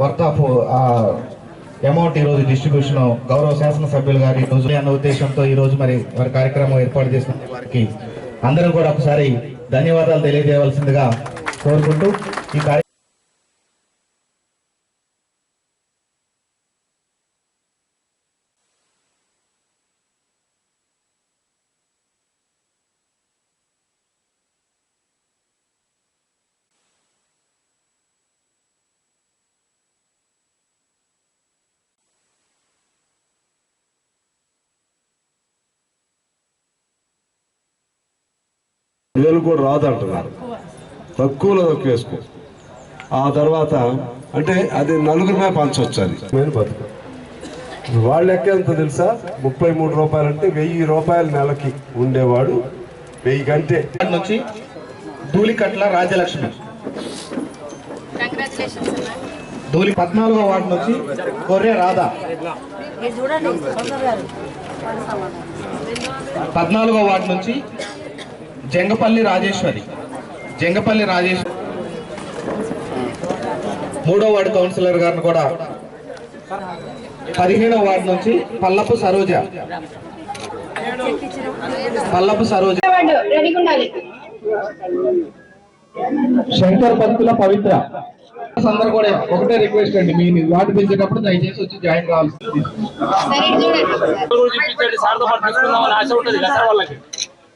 Worth of amount ఈ రోజు distribution గౌరవ శాసనసభ్యులు గారి ఈ రోజు అన్న ఉద్దేశంతో ఈ రోజు మరి వారి కార్యక్రమం ఏర్పాటు చేసిన వారికి అందరం కూడా ఒకసారి ధన్యవాదాలు తెలియజేయవలసిందిగా కోరుకుంటూ ఈ వేలు కూడా రాదు అంటున్నారు. తక్కువలో తక్కువ వేసుకో ఆ తర్వాత అంటే అది నలుగురిమే పంచవచ్చు అది నేను బతుకు. వాళ్ళ తెలుసా? ముప్పై మూడు రూపాయలు అంటే వెయ్యి రూపాయల నెలకి ఉండేవాడు వెయ్యి కంటే. నుంచి ధూళికట్ల అన్న ధూళి పద్నాలుగో వార్డు నుంచి గొర్రె రాధా. మీరు చూడండి సోదరు గారు పద్నాలుగో వార్డు నుంచి జంగపల్లి రాజేశ్వరి. జంగపల్లి రాజేశ్వరి. మూడో వార్డు కౌన్సిలర్ గారిని కూడా పదిహేడో వార్డు నుంచి పల్లపు సరోజ. పల్లపు సరోజ. శంకర్ భక్తుల పవిత్ర. అందరూ కూడా ఒకటే రిక్వెస్ట్ అండి మీ వార్డు పిలిచేటప్పుడు దయచేసి వచ్చి జాయిన్ కావాల్సింది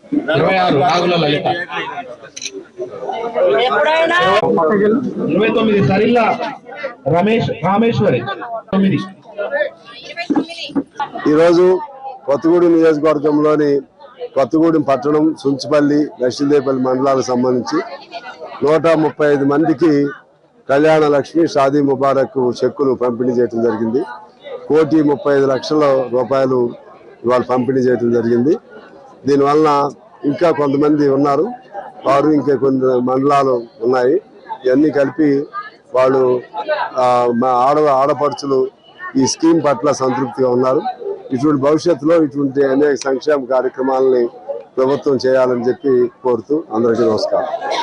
ఇరవై ఆరు నాగుల లలిత. ఇరవై తొమ్మిది సరిల్లా రమేష్ రామేశ్వరి. తొమ్మిది. ఈరోజు కొత్తగూడెం నియోజకవర్గంలోని కొత్తగూడెం పట్టణం సుంచుపల్లి లక్ష్మీదేపల్లి మండలాలకు సంబంధించి నూట ముప్పై ఐదు మందికి కళ్యాణ లక్ష్మి షాదీ ముబారక్ చెక్కులు పంపిణీ చేయడం జరిగింది. కోటి ముప్పై ఐదు లక్షల రూపాయలు ఇవాళ పంపిణీ చేయడం జరిగింది. దీనివలన ఇంకా కొంతమంది ఉన్నారు. వారు ఇంకా కొన్ని మండలాలు ఉన్నాయి. ఇవన్నీ కలిపి వాళ్ళు మా ఆడ ఆడపడుచులు ఈ స్కీమ్ పట్ల సంతృప్తిగా ఉన్నారు. ఇటువంటి భవిష్యత్తులో ఇటువంటి అనేక సంక్షేమ కార్యక్రమాలని ప్రభుత్వం చేయాలని చెప్పి కోరుతూ అందరికీ నమస్కారం.